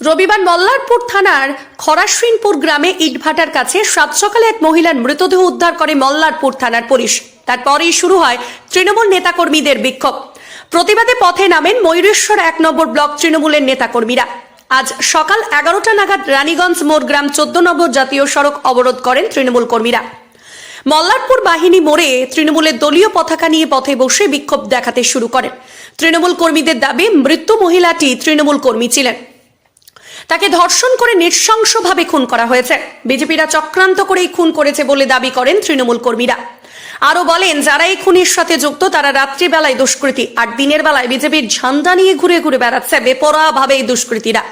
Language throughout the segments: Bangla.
রবিবার মল্লারপুর থানার খরাশ্বিনপুর গ্রামে ইটভাটার কাছে সাত সকালে এক মহিলার মৃতদেহ উদ্ধার করে মল্লারপুর থানার পুলিশ। তারপরেই শুরু হয় তৃণমূল নেতাকর্মীদের বিক্ষোভ। প্রতিবাদে পথে নামেন ময়ূরেশ্বর এক নম্বর ব্লক তৃণমূলের নেতাকর্মীরা। আজ সকাল এগারোটা নাগাদ রানীগঞ্জ মোড় গ্রাম চোদ্দ নম্বর জাতীয় সড়ক অবরোধ করেন তৃণমূল কর্মীরা। মল্লারপুর বাহিনী মোড়ে তৃণমূলের দলীয় পতাকা নিয়ে পথে বসে বিক্ষোভ দেখাতে শুরু করেন। তৃণমূল কর্মীদের দাবি মৃত্যু মহিলাটি তৃণমূল কর্মী ছিলেন। তাকে ধর্ষণ করে নৃশংসভাবে খুন করা হয়েছে। বিজেপিরা চক্রান্ত করেই খুন করেছে বলে দাবি করেন তৃণমূল কর্মীরা। আরও বলেন, যারা এই খুনের সাথে যুক্ত, তারা রাত্রিবেলায় দুষ্কৃতী, আর দিনের বেলায় বিজেপির ঝান্ডা নিয়ে ঘুরে ঘুরে বেড়াচ্ছে বেপরোয়া ভাবে এই দুষ্কৃতীরা।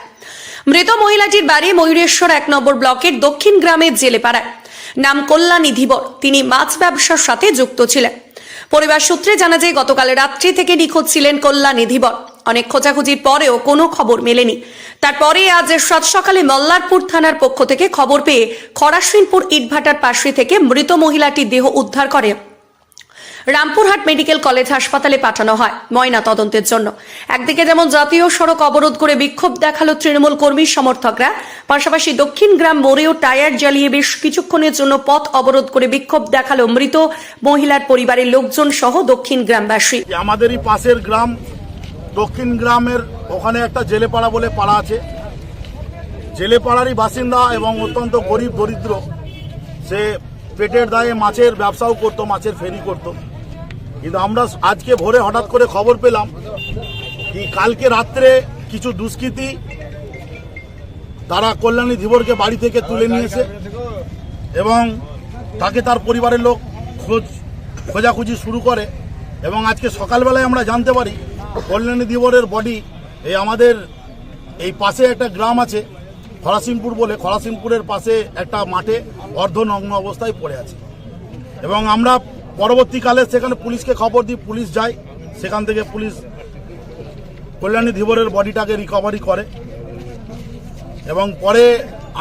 মৃত মহিলাটির বাড়ি ময়ূরেশ্বর এক নম্বর ব্লকের দক্ষিণ গ্রামের জেলেপাড়ায়। নাম কল্যাণী ধীবর। তিনি মাছ ব্যবসার সাথে যুক্ত ছিলেন। পরিবার সূত্রে জানা যায়, গতকাল রাত্রি থেকে নিখোঁজ ছিলেন কল্যাণী ধীবর। অনেক খোঁজাখুঁজির পরেও কোনো খবর মেলেনি। তারপরে আজ সাত সকালে মল্লারপুর থানার পক্ষ থেকে খবর পেয়ে খরাশ্বিনপুর ইটভাটার পাশে থেকে মৃত মহিলাটির দেহ উদ্ধার করে রামপুরহাট মেডিকেল কলেজ হাসপাতালে পাঠানো হয় ময়না তদন্তের জন্য। একদিকে যেমন জাতীয় সড়ক অবরোধ করে বিক্ষোভ দেখাল তৃণমূল কর্মী সমর্থকরা, পাশাপাশি দক্ষিণ গ্রাম মোড়েও টায়ার জ্বালিয়ে বেশ কিছুক্ষণের জন্য পথ অবরোধ করে বিক্ষোভ দেখাল মৃত মহিলার পরিবারের লোকজন সহ দক্ষিণ গ্রামবাসী। আমাদেরই পাশের গ্রাম দক্ষিণ গ্রামের ওখানে একটা জেলেপাড়া বলে পাড়া আছে। জেলেপাড়ারই বাসিন্দা এবং অত্যন্ত গরিব, দরিদ্র। সে পেটের দায়ে মাছের ব্যবসাও করতো, মাছের ফেরি করতো। কিন্তু আমরা আজকে ভোরে হঠাৎ করে খবর পেলাম কি কালকে রাত্রে কিছু দুষ্কৃতী তারা কল্যাণী ধীবরকে বাড়ি থেকে তুলে নিয়েছে এবং তাকে তার পরিবারের লোক খোঁজ খোঁজাখুঁজি শুরু করে এবং আজকে সকালবেলায় আমরা জানতে পারি কল্যাণী দিবরের বডি এই আমাদের এই পাশে একটা গ্রাম আছে খরাসিমপুর বলে। খরাসিমপুরের পাশে একটা মাঠে অর্ধনগ্ন অবস্থায় পড়ে আছে। এবং আমরা পরবর্তীকালে সেখানে পুলিশকে খবর দিই, পুলিশ যায়, সেখান থেকে পুলিশ কল্যাণী ধীবরের বডিটাকে রিকভারি করে। এবং পরে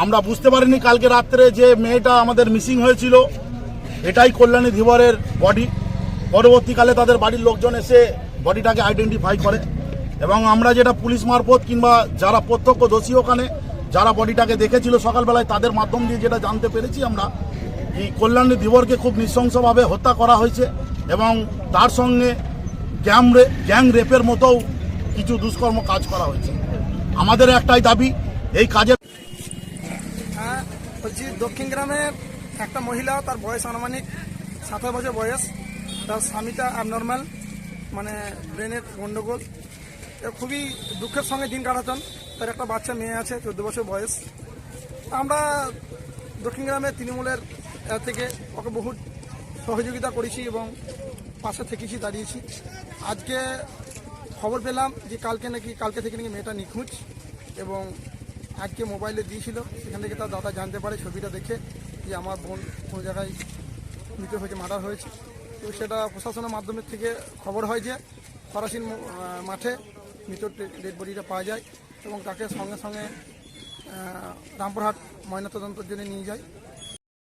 আমরা বুঝতে পারিনি কালকে রাত্রে যে মেয়েটা আমাদের মিসিং হয়েছিল, এটাই কল্যাণী ধীবরের বডি পরবর্তীকালে তাদের বাড়ির লোকজন এসে বডিটাকে আইডেন্টিফাই করে এবং আমরা যেটা পুলিশ মারফত কিংবা যারা প্রত্যক্ষ দোষী ওখানে, যারা বডিটাকে দেখেছিল সকালবেলায় তাদের মাধ্যম দিয়ে যেটা জানতে পেরেছি আমরা, এই কল্যাণী ধীবরকে খুব নৃশংসভাবে হত্যা করা হয়েছে এবং তার সঙ্গে গ্যাং গ্যাং রেপের মতোও কিছু দুষ্কর্ম কাজ করা হয়েছে। আমাদের একটাই দাবি, এই কাজের হ্যাঁ বলছি দক্ষিণ গ্রামের একটা মহিলা, তার বয়স আনুমানিক সাতাশ বছর বয়স। তার স্বামীটা অ্যাবনর্মাল মানে ব্রেনের গন্ডগোল। এ খুবই দুঃখের সঙ্গে দিন কাটাতেন। তার একটা বাচ্চা মেয়ে আছে, চোদ্দ বছর বয়স। আমরা দক্ষিণ গ্রামের তৃণমূলের থেকে ওকে বহু সহযোগিতা করেছি এবং পাশে থেকেছি, দাঁড়িয়েছি। আজকে খবর পেলাম যে কালকে নাকি, কালকে থেকে নাকি মেয়েটা নিখোঁজ এবং আজকে মোবাইলে দিয়েছিল। সেখান থেকে তার দাদা জানতে পারে, ছবিটা দেখে যে আমার বোন কোনো জায়গায় মৃত হয়েছে, মার্ডার হয়েছে। সেটা প্রশাসনের মাধ্যমের থেকে খবর হয় যে ফরাসিন মাঠে মৃত ডেড বডিটা পাওয়া যায় এবং তাকে সঙ্গে সঙ্গে রামপুরহাট ময়নাতদন্তের জন্য নিয়ে যায়।